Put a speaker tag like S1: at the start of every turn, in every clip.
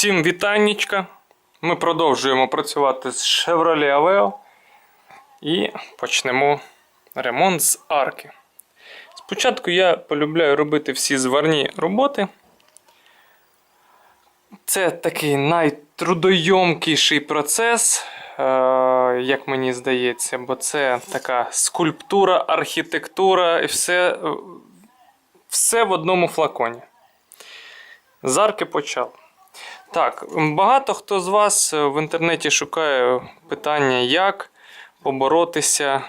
S1: Всім вітаннячка. Ми продовжуємо працювати з Chevrolet Aveo і почнемо ремонт з арки. Спочатку я полюбляю робити всі зварні роботи. Це такий найтрудойомкіший процес, е, як мені здається, бо це така скульптура, архітектура і все, е, все в одному флаконі. З арки почав. Так, багато хто з вас е, в інтернеті шукає питання, як поборотися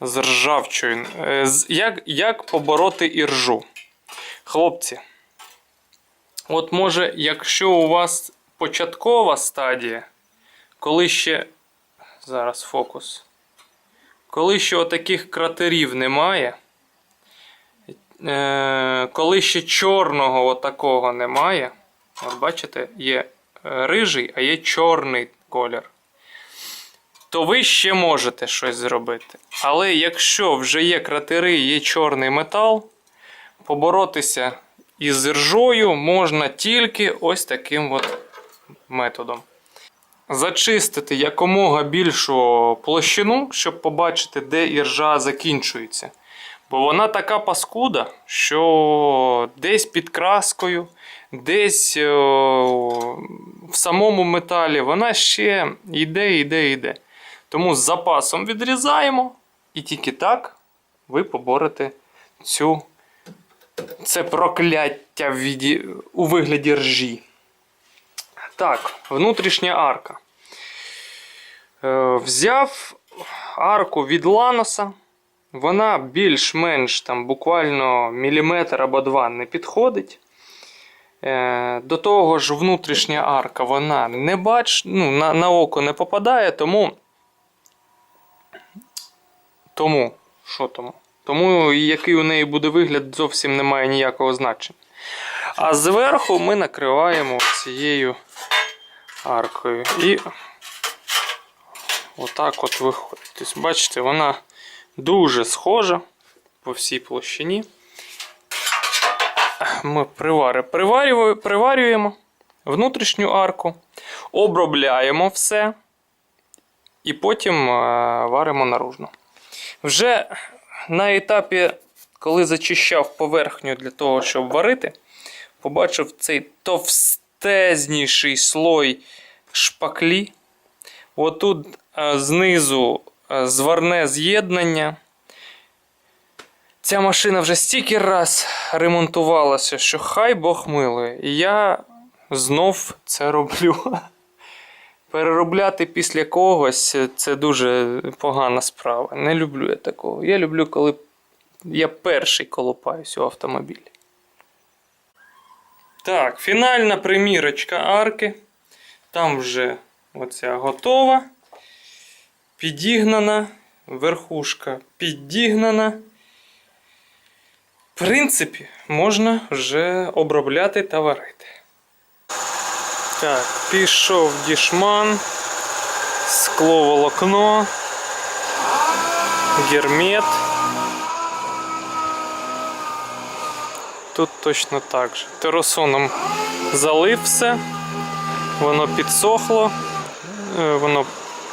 S1: з ржавчою. Е, Як, як побороти іржу. Хлопці, от може, якщо у вас початкова стадія, коли ще. Зараз фокус. Коли ще отаких кратерів немає, е, коли ще чорного отакого немає. От бачите, є е, рижий, а є чорний колір. То ви ще можете щось зробити. Але якщо вже є кратери, є чорний метал, поборотися із ржою можна тільки ось таким от методом. Зачистити якомога більшу площину, щоб побачити, де іржа закінчується. Бо вона така паскуда, що десь під краскою, десь е, в самому металі вона ще йде, йде, йде. Тому з запасом відрізаємо, і тільки так ви поборете цю, це прокляття в віді, у вигляді ржі. Так, внутрішня арка. Е, взяв арку від Ланоса. Вона більш-менш там буквально міліметр або два не підходить. Е, До того ж, внутрішня арка вона не бач, ну, на, на око не попадає, тому. Тому, що тому? Тому який у неї буде вигляд, зовсім не має ніякого значення. А зверху ми накриваємо цією аркою. І отак от виходить. Тобто, бачите, вона дуже схожа по всій площині. Ми приварюємо, приварюємо внутрішню арку, обробляємо все і потім е, варимо наружну. Вже на етапі, коли зачищав поверхню для того, щоб варити, побачив цей товстезніший слой шпаклі. Отут е, знизу е, зварне з'єднання. Ця машина вже стільки раз ремонтувалася, що хай Бог милує. І я знов це роблю. Переробляти після когось це дуже погана справа. Не люблю я такого. Я люблю, коли я перший колупаюсь у автомобілі. Так, фінальна примірочка арки. Там вже оця готова. Підігнана. Верхушка підігнана. В принципі, можна вже обробляти та варити. Так, пішов дішман, скловолокно, гермет. Тут точно так же. Теросоном залив все, воно підсохло, е, воно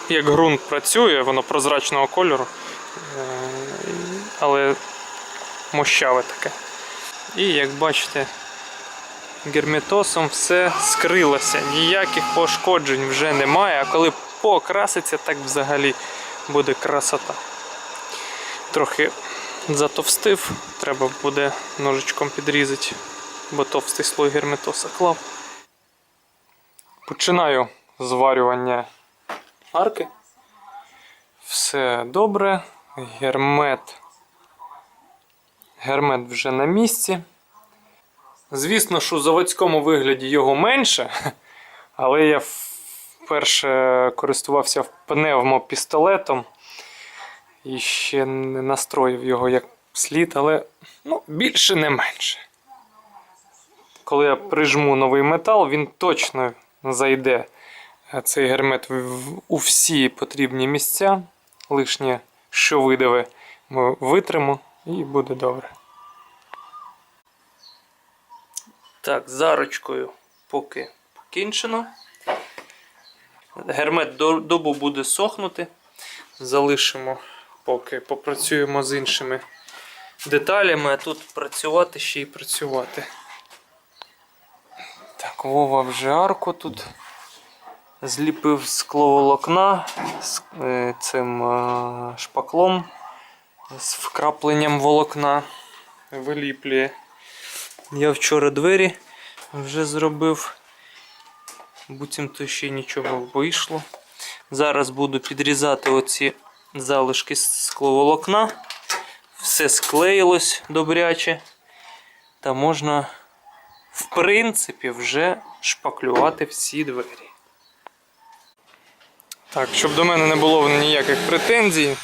S1: як ґрунт працює, воно прозрачного кольору, е, але мощаве таке. І як бачите, герметосом все скрилося. Ніяких пошкоджень вже немає, а коли покраситься, так взагалі буде красота. Трохи затовстив, треба буде ножичком підрізати, бо товстий слой герметоса клав. Починаю зварювання арки. Все добре. Гермет. Гермет вже на місці. Звісно, що у заводському вигляді його менше, але я вперше користувався пневмопістолетом і ще не настроїв його як слід, але ну, більше не менше. Коли я прижму новий метал, він точно зайде е, цей гермет у всі потрібні місця. Лишнє, що видаве, ми витримо і буде добре. Так, зарочкою поки кінчено. Гермет до- добу буде сохнути. Залишимо, поки попрацюємо з іншими деталями, а тут працювати ще й працювати. Так, Вова вже арку тут зліпив скловолокна з е, цим е, шпаклом з вкрапленням волокна. Виліплює. Я вчора двері вже зробив. Буцімто ще нічого вийшло. Зараз буду підрізати оці залишки скловолокна. Все склеїлось добряче. Та можна, в принципі, вже шпаклювати всі двері. Так, щоб до мене не було ніяких претензій,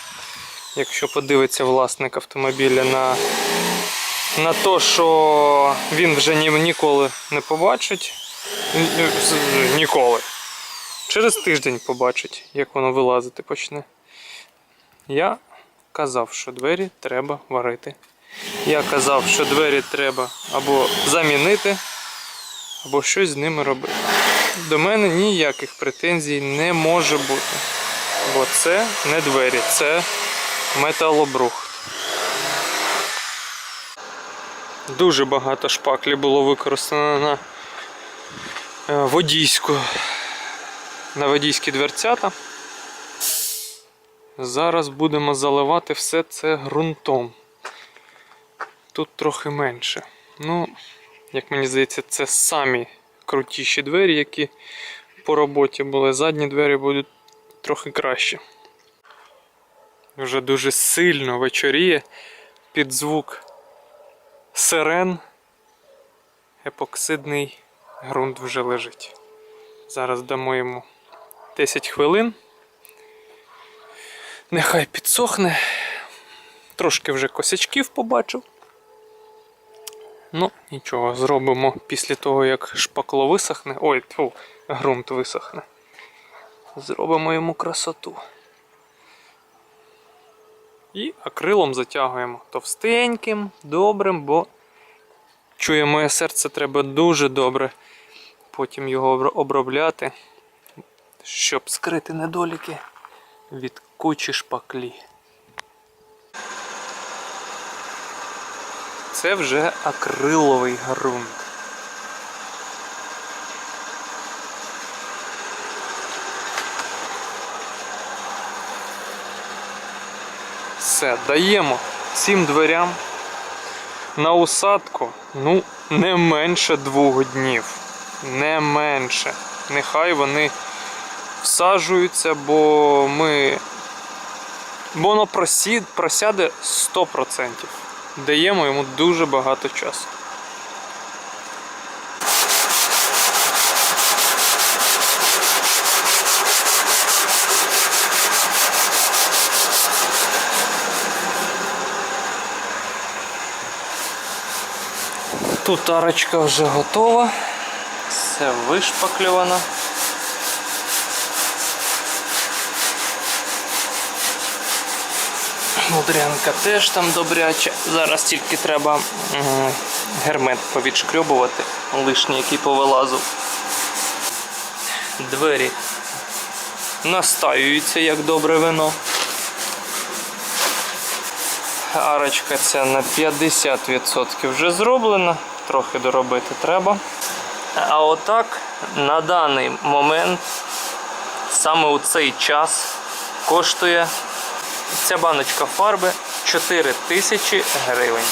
S1: якщо подивиться власник автомобіля на, на те, що він вже ні, ніколи не побачить. Ні- ні- Ніколи. Через тиждень побачить, як воно вилазити почне. Я казав, що двері треба варити. Я казав, що двері треба або замінити, або щось з ними робити. До мене ніяких претензій не може бути. Бо це не двері, це металобрухт. Дуже багато шпаклі було використано на е, водійську, на водійські дверцята. Зараз будемо заливати все це ґрунтом. Тут трохи менше. Ну, як мені здається, це самі крутіші двері, які по роботі були. Задні двері будуть трохи краще. Вже дуже сильно вечоріє під звук сирен. Епоксидний ґрунт вже лежить. Зараз дамо йому 10 хвилин. Нехай підсохне. Трошки вже косячків побачив. Ну, нічого, зробимо після того, як шпакло висохне. Ой, тьфу, ґрунт висохне. Зробимо йому красоту. І акрилом затягуємо товстеньким, добрим, бо чує моє серце, треба дуже добре потім його обробляти, щоб скрити недоліки від кучі шпаклі. Це вже акриловий ґрунт. Все, даємо цим дверям на усадку, ну, не менше двох днів. Не менше. Нехай вони всаджуються, бо ми. Бо воно просід, просяде 100%. Даємо йому дуже багато часу. Тут арочка вже готова. Все вишпаклювано. Мудрянка теж там добряча. Зараз тільки треба гермет повідшкрьобувати, лишній, який повилазив. Двері настаюються як добре вино. Арочка ця на 50% вже зроблена, трохи доробити треба. А отак на даний момент, саме у цей час, коштує ця баночка фарби 4 тисячі гривень.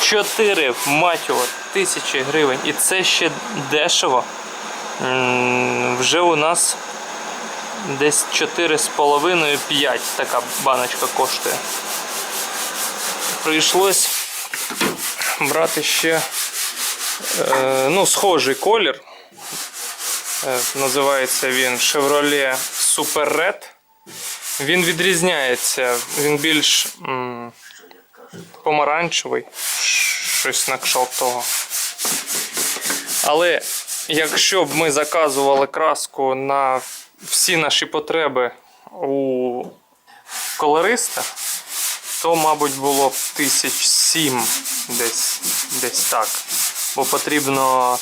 S1: 4 мать його, тисячі гривень. І це ще дешево. Вже у нас десь 4,5-5 така баночка коштує. Прийшлось брати ще ну, схожий колір. Е, називається він Chevrolet Super Red. Він відрізняється, він більш м, помаранчевий, щось на кшталт того. Але якщо б ми заказували краску на всі наші потреби у колориста, то, мабуть, було б тисяч сім десь, десь так. Бо потрібно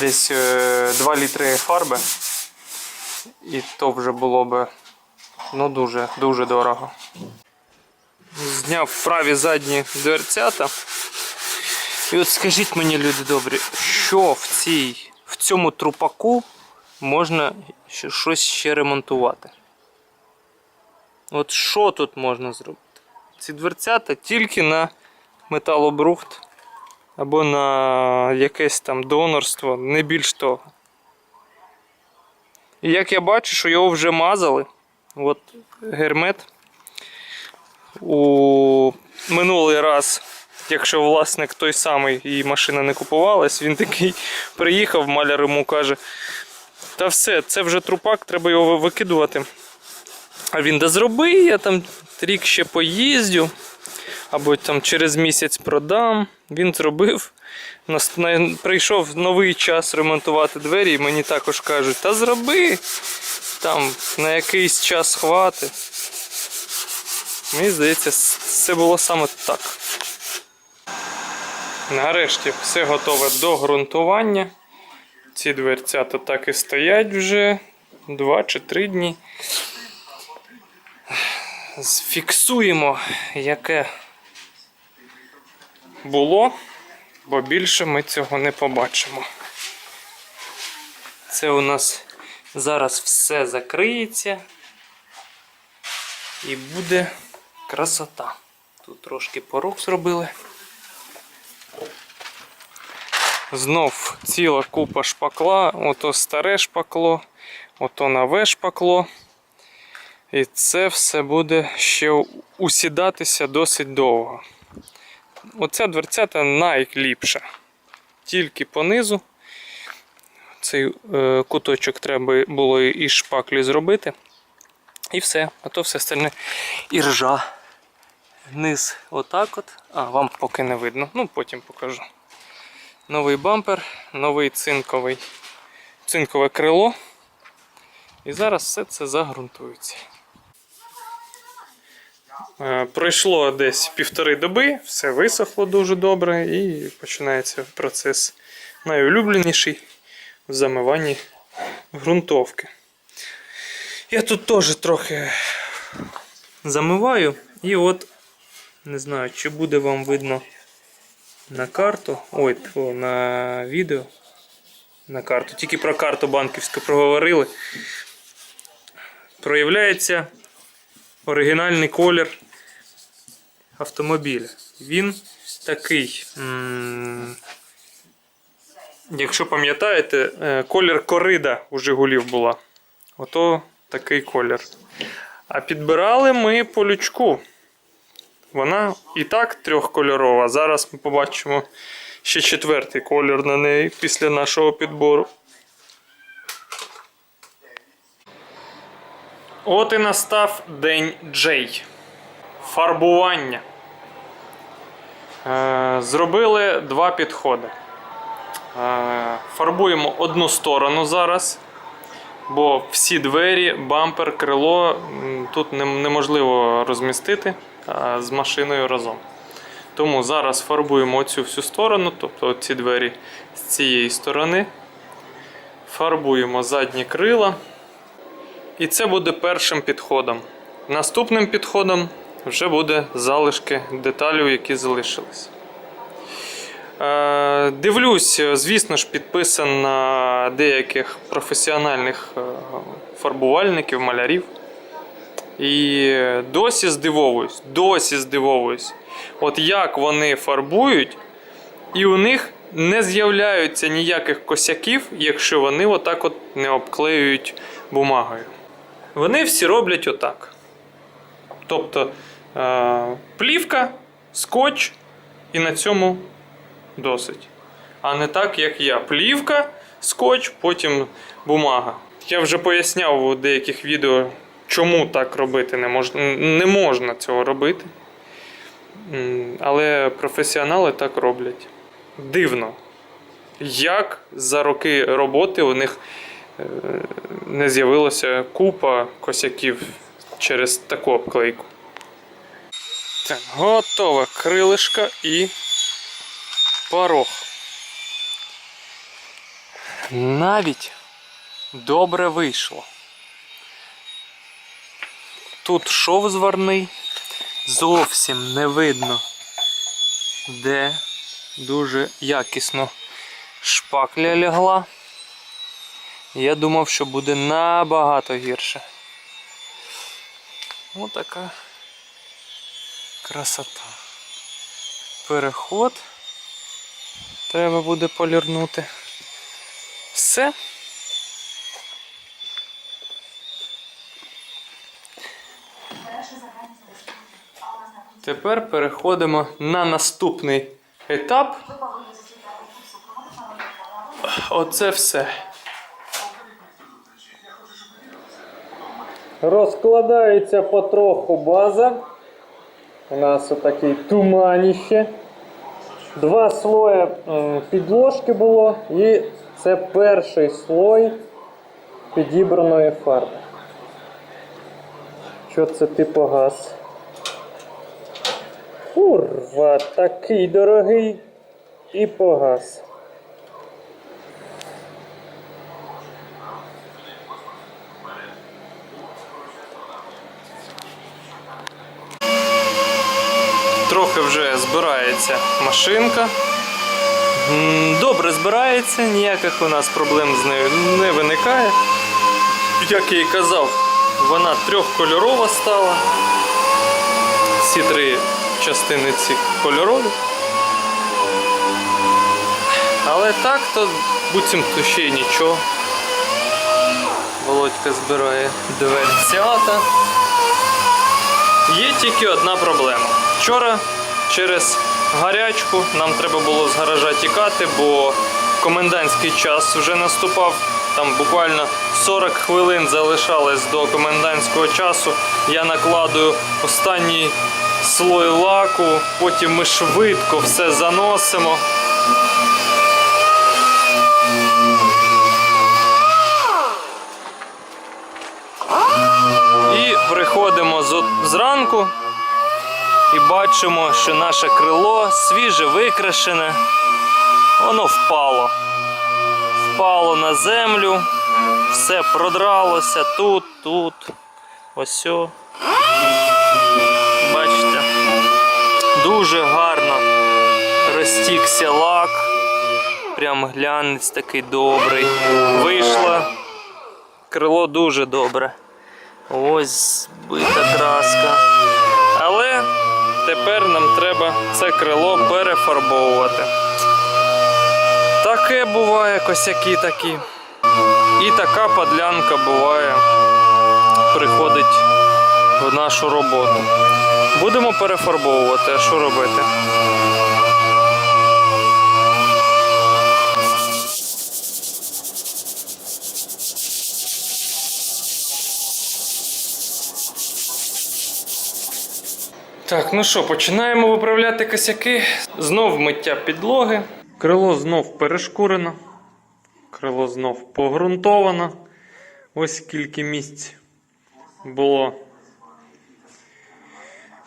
S1: десь е, 2 літри фарби. І то вже було би ну, дуже, дуже дорого. Зняв праві задні дверцята. І от скажіть мені, люди добрі, що в, цій, в цьому трупаку можна щось ще ремонтувати? От що тут можна зробити? Ці дверцята тільки на металобрухт або на якесь там донорство, не більш того. І як я бачу, що його вже мазали, от гермет у минулий раз, якщо власник той самий і машина не купувалась, він такий приїхав, маляр йому каже: Та все, це вже трупак, треба його викидувати. А він да зроби, я там рік ще поїздю, або там через місяць продам. Він зробив. Прийшов новий час ремонтувати двері, і мені також кажуть, та зроби, там на якийсь час хватить. Мені здається, це було саме так. Нарешті все готове до ґрунтування. Ці дверцята так і стоять вже 2 чи 3 дні. Зфіксуємо, яке було, бо більше ми цього не побачимо. Це у нас зараз все закриється і буде красота. Тут трошки порог зробили. Знов ціла купа шпакла, ото старе шпакло, ото нове шпакло. І це все буде ще усідатися досить довго. Оця дверцята найліпша. Тільки понизу. Цей е, куточок треба було із шпаклі зробити. І все. А то все остальне і ржа. Низ отак от. А, вам поки не видно. Ну, потім покажу. Новий бампер, новий цинковий, цинкове крило. І зараз все це загрунтується. Е, Пройшло десь півтори доби, все висохло дуже добре і починається процес найулюбленіший в замиванні ґрунтовки. Я тут теж трохи замиваю, і от не знаю, чи буде вам видно на карту. Ой, на відео. На карту. Тільки про карту банківську проговорили. Проявляється оригінальний колір автомобіля. Він такий. Якщо пам'ятаєте, е, колір корида у Жигулів була. Ото такий колір. А підбирали ми по лючку. Вона і так трьохкольорова. Зараз ми побачимо ще четвертий колір на неї після нашого підбору. От і настав день Джей. Фарбування. Е, Зробили два підходи. Е, Фарбуємо одну сторону зараз, бо всі двері, бампер, крило тут неможливо розмістити з машиною разом. Тому зараз фарбуємо оцю всю сторону, тобто ці двері з цієї сторони. Фарбуємо задні крила. І це буде першим підходом. Наступним підходом вже буде залишки деталів, які залишились. Е, Дивлюсь, звісно ж, підписан на деяких професіональних е, фарбувальників, малярів. І досі здивовуюсь, досі здивовуюсь. От як вони фарбують, і у них не з'являються ніяких косяків, якщо вони отак от не обклеюють бумагою. Вони всі роблять отак. Тобто е, плівка, скотч, і на цьому досить. А не так, як я. Плівка, скотч, потім бумага. Я вже поясняв у деяких відео, чому так робити не можна, не можна цього робити. Але професіонали так роблять. Дивно. Як за роки роботи у них не з'явилося купа косяків через таку обклейку. Так, готове крилишко і порог. навіть добре вийшло. Тут шов зварний, зовсім не видно, де дуже якісно шпакля лягла. Я думав, що буде набагато гірше. Отака красота. Переход. Треба буде полірнути. Все. Тепер переходимо на наступний етап. Оце все. Розкладається потроху база. У нас отакий туманіще. Два слої підложки було, і це перший слой підібраної фарби. Що це ти погас? Курва, такий дорогий і погас. Трохи вже збирається машинка. Добре збирається, ніяких у нас проблем з нею не виникає. Як я і казав, вона трьохкольорова стала. Всі три частини ці кольорові. Але так, то буцімто ще й нічого. Володька збирає дверцята. Є тільки одна проблема. Вчора через гарячку нам треба було з гаража тікати, бо комендантський час вже наступав. Там буквально 40 хвилин залишалось до комендантського часу. Я накладую останній слой лаку, потім ми швидко все заносимо. І приходимо зранку і бачимо, що наше крило свіже викрашене. Воно впало. Впало на землю, все продралося тут, тут, ось. Бачите, дуже гарно розтікся лак. Прям глянець такий добрий. Вийшло крило дуже добре. Ось збита краска. Тепер нам треба це крило перефарбовувати. Таке буває косяки такі. І така подлянка буває, приходить в нашу роботу. Будемо перефарбовувати, а що робити? Так, ну що, починаємо виправляти косяки. Знов миття підлоги. Крило знов перешкурено. Крило знов погрунтовано. Ось скільки місць було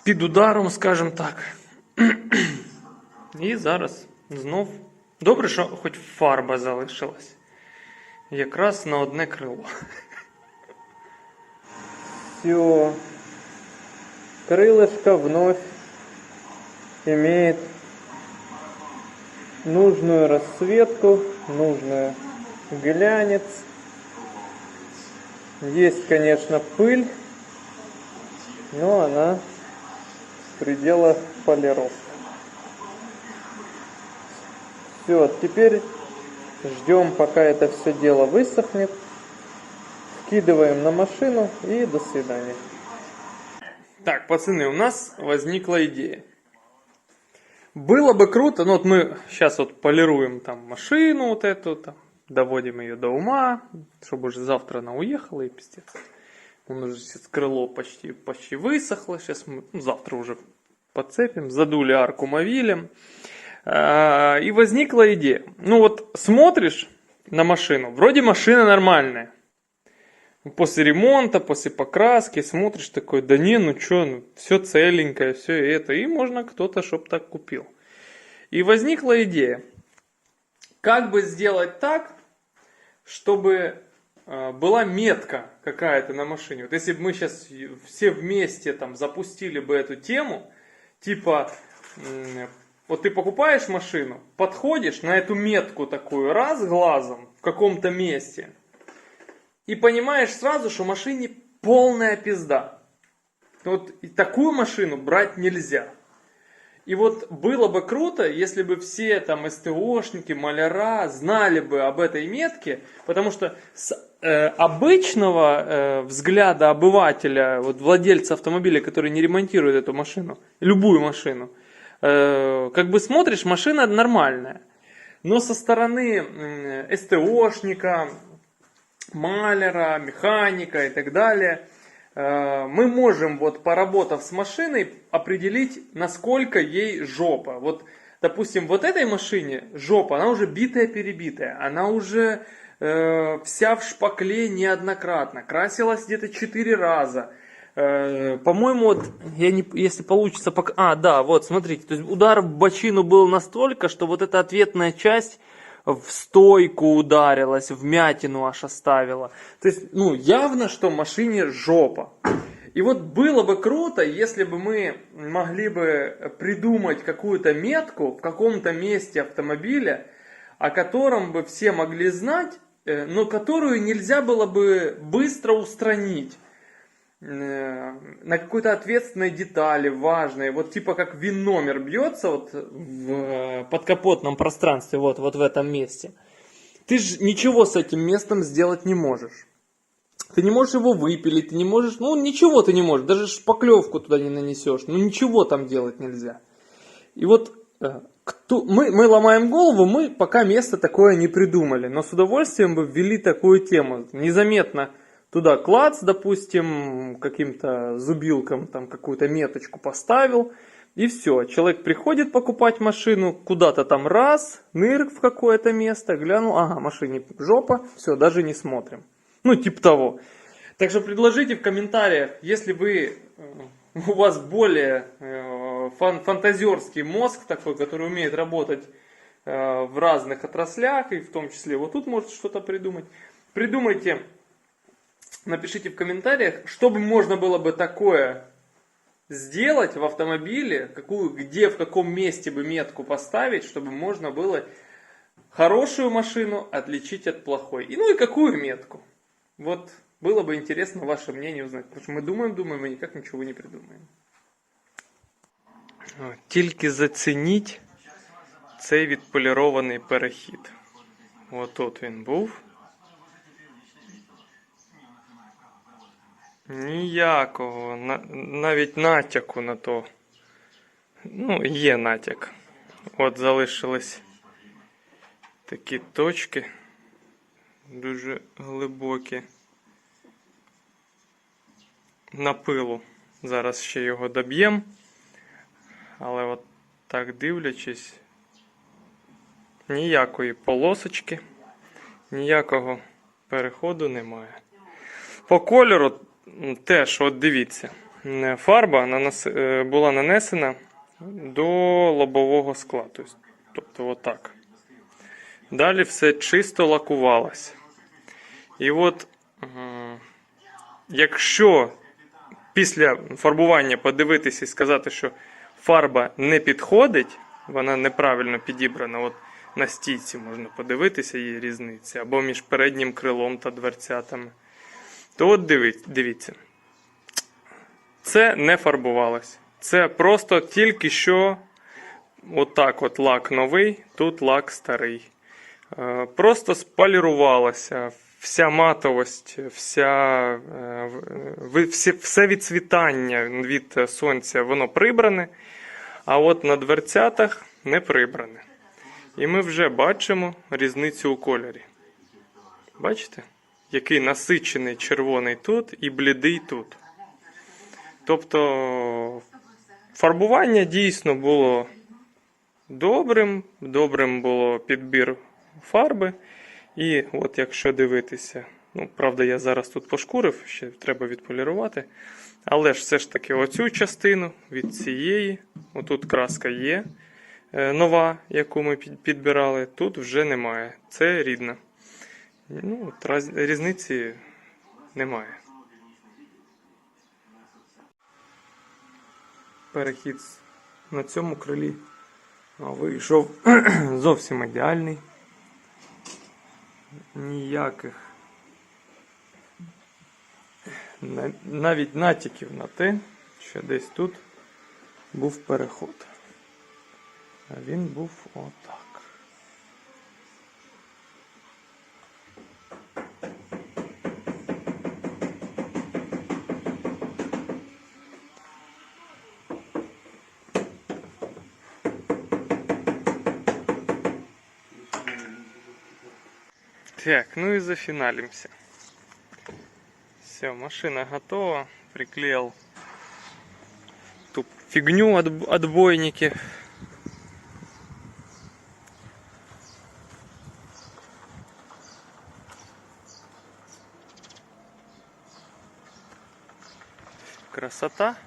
S1: під ударом, скажімо так. І зараз знов. Добре, що хоч фарба залишилась. Якраз на одне крило. Все. Крылышко вновь имеет нужную расцветку, нужную глянец. Есть, конечно, пыль, но она в пределах полировки. Все, теперь ждем, пока это все дело высохнет. Вкидываем на машину и до свидания. Так, пацаны, у нас возникла идея. Было бы круто, ну вот мы сейчас вот полируем там машину вот эту, там, доводим ее до ума, чтобы уже завтра она уехала и пиздец. Он уже сейчас крыло почти, почти высохло, сейчас мы ну, завтра уже подцепим, задули арку мовилем. А, И возникла идея. Ну вот смотришь на машину, вроде машина нормальная. После ремонта, после покраски смотришь такой, да не, ну что, ну, все целенькое, все это. И можно кто-то, чтоб так купил. И возникла идея, как бы сделать так, чтобы э, была метка какая-то на машине. Вот если бы мы сейчас все вместе там запустили бы эту тему, типа, вот ты покупаешь машину, подходишь на эту метку такую раз глазом в каком-то месте и понимаешь сразу, что машине полная пизда. Вот и такую машину брать нельзя. И вот было бы круто, если бы все там СТОшники, маляра знали бы об этой метке, потому что с э, обычного э, взгляда обывателя, вот владельца автомобиля, который не ремонтирует эту машину, любую машину, э, как бы смотришь, машина нормальная. Но со стороны м, СТОшника, маляра, механика и так далее, э, мы можем, вот поработав с машиной, определить, насколько ей жопа. Вот, допустим, вот этой машине жопа, она уже битая-перебитая, она уже э, вся в шпакле неоднократно, красилась где-то 4 раза. Э, По-моему, вот, я не, если получится, пока... А, да, вот, смотрите, то есть удар в бочину был настолько, что вот эта ответная часть в стойку ударилась, вмятину аж оставила. То есть, ну, явно, что машине жопа. И вот было бы круто, если бы мы могли бы придумать какую-то метку в каком-то месте автомобиля, о котором бы все могли знать, э, но которую нельзя было бы быстро устранить на какой-то ответственной детали, важной, вот типа как вин-номер бьется вот в э, подкапотном пространстве, вот, вот в этом месте. Ты же ничего с этим местом сделать не можешь. Ты не можешь его выпилить, ты не можешь, ну ничего ты не можешь, даже шпаклевку туда не нанесешь, ну ничего там делать нельзя. И вот э, кто, мы, мы ломаем голову, мы пока место такое не придумали, но с удовольствием бы ввели такую тему. Незаметно туда клац, допустим, каким-то зубилком там какую-то меточку поставил, и все. Человек приходит покупать машину, куда-то там раз, нырк в какое-то место, глянул, ага, машине жопа, все, даже не смотрим. Ну, типа того. Так что предложите в комментариях, если вы, э, у вас более э, фан- фантазерский мозг такой, который умеет работать э, в разных отраслях, и в том числе вот тут может что-то придумать. Придумайте, напишите в комментариях, что бы можно было бы такое сделать в автомобиле, какую, где, в каком месте бы метку поставить, чтобы можно было хорошую машину отличить от плохой. И ну и какую метку. Вот было бы интересно ваше мнение узнать, потому что ми думаємо, думаємо і ніяк нічого не придумаємо. Тільки зацініть цей відполірований перехід. Отут він був. Ніякого, на- навіть натяку на то. Ну, є натяк. От залишились такі точки дуже глибокі. На пилу. Зараз ще його доб'єм. Але от так дивлячись, ніякої полосочки, ніякого переходу немає. По кольору теж, от дивіться, фарба нанес- е, була нанесена до лобового скла. Тобто, тобто отак. Далі все чисто лакувалось. І от, якщо після фарбування подивитися і сказати, що фарба не підходить, вона неправильно підібрана. От на стійці можна подивитися, є різниця, або між переднім крилом та дверцятами. То от дивіться. Це не фарбувалось. Це просто тільки що отак от лак новий, тут лак старий. Е, Просто сполірувалося. Вся матовость, вся, е, все відцвітання від сонця, воно прибране, а от на дверцятах не прибране. І ми вже бачимо різницю у кольорі. Бачите? Який насичений червоний тут і блідий тут. Тобто фарбування дійсно було добрим, добрим було підбір фарби. І от якщо дивитися, ну, правда, я зараз тут пошкурив, ще треба відполірувати. Але ж все ж таки оцю частину від цієї, отут краска є е, нова, яку ми підбирали, тут вже немає. Це рідна. Ну, раз- різниці немає. Перехід на цьому крилі вийшов зовсім ідеальний. Ніяких навіть натяків на те, що десь тут був переход. А він був отак. Так, ну и зафиналимся. Все, машина готова. Приклеил ту фигню от отбойники. Красота.